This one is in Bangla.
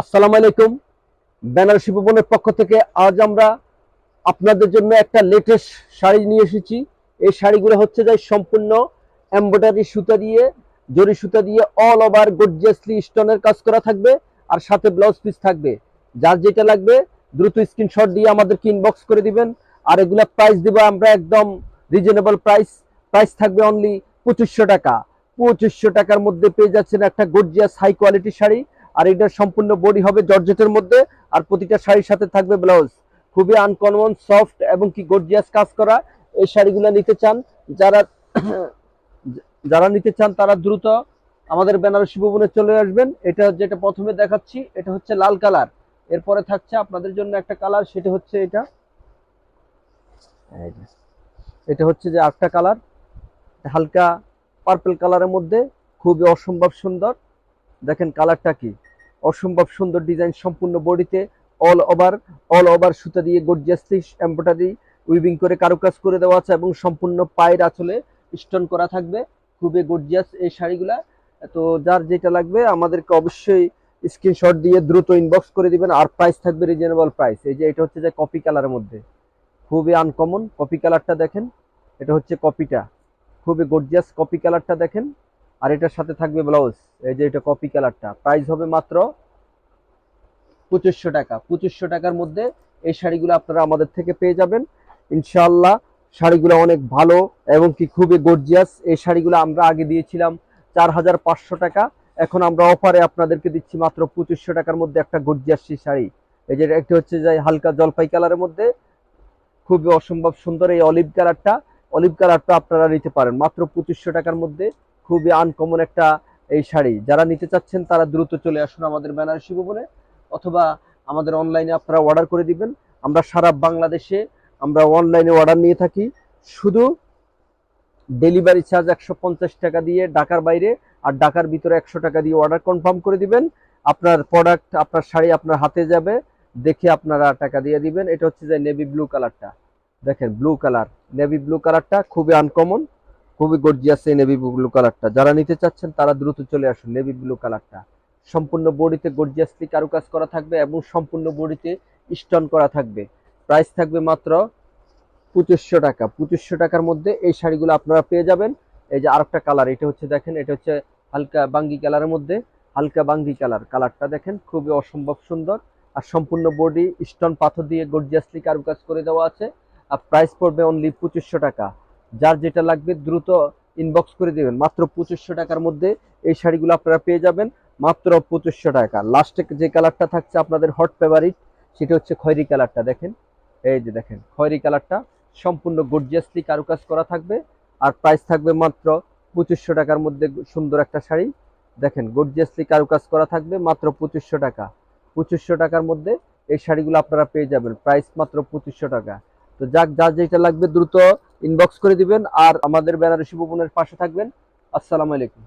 আসসালামু আলাইকুম। বেনারসি ভবনের পক্ষ থেকে আজ আমরা আপনাদের জন্য একটা লেটেস্ট শাড়ি নিয়ে এসেছি। এই শাড়িগুলো হচ্ছে যে সম্পূর্ণ এমব্রয়ডারি সুতা দিয়ে, জরি সুতা দিয়ে অল ওভার গর্জিয়াসলি স্টোনের কাজ করা থাকবে আর সাথে ব্লাউজ পিস থাকবে। যার যেটা লাগবে, দ্রুত স্ক্রিনশট দিয়ে আমাদেরকে ইনবক্স করে দিবেন। আর এগুলা প্রাইস দিব আমরা একদম রিজনেবল প্রাইস প্রাইস থাকবে অনলি পঁচিশশো টাকা। পঁচিশশো টাকার মধ্যে পেয়ে যাচ্ছেন একটা গর্জিয়াস হাই কোয়ালিটির শাড়ি। আর এটার সম্পূর্ণ বডি হবে জর্জেটের মধ্যে, আর প্রতিটা শাড়ির সাথে থাকবে ব্লাউজ। খুবই আনকমন সফট এবং কি গর্জিয়াস কাজ করা এই শাড়িগুলো নিতে চান। যারা যারা নিতে চান, তারা দ্রুত আমাদের বেনারসি ভবনে চলে আসবেন। এটা যেটা প্রথমে দেখাচ্ছি, এটা হচ্ছে লাল কালার। এরপরে থাকছে আপনাদের জন্য একটা কালার, সেটা হচ্ছে এটা। এটা হচ্ছে যে আটটা কালার। হালকা পার্পল কালারের মধ্যে, খুবই অসম্ভব সুন্দর। দেখেন কালারটা কি? অসম্ভব সুন্দর ডিজাইন, সম্পূর্ণ বডিতে অল ওভার অল ওভার সুতা দিয়ে গর্জিয়াসলি এমব্রয়ডারি উইভিং করে কারুকাজ করে দেওয়া আছে এবং সম্পূর্ণ পায়ের আঁচলে স্টোন করা থাকবে। খুবই গর্জিয়াস এই শাড়িগুলা। তো যার যেটা লাগবে আমাদেরকে অবশ্যই স্ক্রিনশট দিয়ে দ্রুত ইনবক্স করে দিবেন। আর প্রাইস থাকবে রিজনেবল প্রাইস এই যে এটা হচ্ছে যে কপি কালারের মধ্যে। খুবই আনকমন কপি কালারটা দেখেন। এটা হচ্ছে কপিটা খুবই গর্জিয়াস কপি কালারটা দেখেন। আর এটার সাথে থাকবে ব্লাউজ। এই যে এটা কপি কালারটা প্রাইস হবে মাত্র পঁচিশশো টাকা। পঁচিশশো টাকার মধ্যে এই শাড়িগুলো আপনারা আমাদের থেকে পেয়ে যাবেন। ইনশাল্লাহ শাড়িগুলো অনেক ভালো এবং কি খুবই গর্জিয়াস এই শাড়িগুলো আমরা আগে দিয়েছিলাম চার হাজার পাঁচশো টাকা। এখন আমরা অফারে আপনাদেরকে দিচ্ছি মাত্র পঁচিশশো টাকার মধ্যে একটা গর্জিয়াস শাড়ি। এই যে একটি হচ্ছে যে হালকা জলপাই কালারের মধ্যে। খুবই অসম্ভব সুন্দর এই অলিভ কালারটা অলিভ কালারটা আপনারা নিতে পারেন। মাত্র পঁচিশশো টাকার মধ্যে খুবই আনকমন একটা এই শাড়ি। যারা নিতে চাচ্ছেন, তারা দ্রুত চলে আসুন আমাদের বেনারসি ভবনে অথবা আমাদের অনলাইনে আপনারা অর্ডার করে দিবেন। আমরা সারা বাংলাদেশে আমরা অনলাইনে অর্ডার নিয়ে থাকি। শুধু ডেলিভারি চার্জ একশো পঞ্চাশ টাকা দিয়ে ঢাকার বাইরে, আর ঢাকার ভিতরে একশো টাকা দিয়ে অর্ডার কনফার্ম করে দিবেন। আপনার প্রোডাক্ট আপনার শাড়ি আপনার হাতে যাবে, দেখে আপনারা টাকা দিয়ে দিবেন। এটা হচ্ছে যে নেভি ব্লু কালারটা দেখেন ব্লু কালার নেভি ব্লু কালারটা খুবই আনকমন খুবই গর্জিয়াস এই নেভি ব্লু কালারটা যারা নিতে চাচ্ছেন, তারা দ্রুত চলে আসুন নেভি ব্লু কালারটা সম্পূর্ণ বডিতে গর্জিয়াসলি কারুকাজ করা থাকবে এবং সম্পূর্ণ বডিতে স্টোন করা থাকবে। প্রাইস থাকবে মাত্র পঁচিশশো টাকা। পঁচিশশো টাকার মধ্যে এই শাড়িগুলো আপনারা পেয়ে যাবেন। এই যে আরেকটা কালার এটা হচ্ছে দেখেন, এটা হচ্ছে হালকা বাঙ্গি কালারের মধ্যে হালকা বাঙ্গি কালার কালারটা দেখেন, খুবই অসম্ভব সুন্দর। আর সম্পূর্ণ বডি স্টোন পাথর দিয়ে গর্জিয়াসলি কারুকাজ করে দেওয়া আছে। আর প্রাইস পড়বে অনলি পঁচিশশো টাকা। যার যেটা লাগবে দ্রুত ইনবক্স করে দেবেন। মাত্র পঁচিশশো টাকার মধ্যে এই শাড়িগুলো আপনারা পেয়ে যাবেন। মাত্র পঁচিশশো টাকা। লাস্টে যে কালারটা থাকছে আপনাদের হট ফেভারিট সেটা হচ্ছে খয়রি কালারটা দেখেন। এই যে দেখেন, খয়রি কালারটা সম্পূর্ণ গর্জিয়াসলি কারুকাজ করা থাকবে। আর প্রাইস থাকবে মাত্র পঁচিশশো টাকার মধ্যে সুন্দর একটা শাড়ি। দেখেন গর্জিয়াসলি কারুকাজ করা থাকবে মাত্র পঁচিশশো টাকা। পঁচিশশো টাকার মধ্যে এই শাড়িগুলো আপনারা পেয়ে যাবেন। প্রাইস মাত্র পঁচিশশো টাকা। তো যাক, যা যেটা লাগবে দ্রুত ইনবক্স করে দিবেন আর আমাদের বেনারসি ভবনের পাশে থাকবেন। আসসালামু আলাইকুম।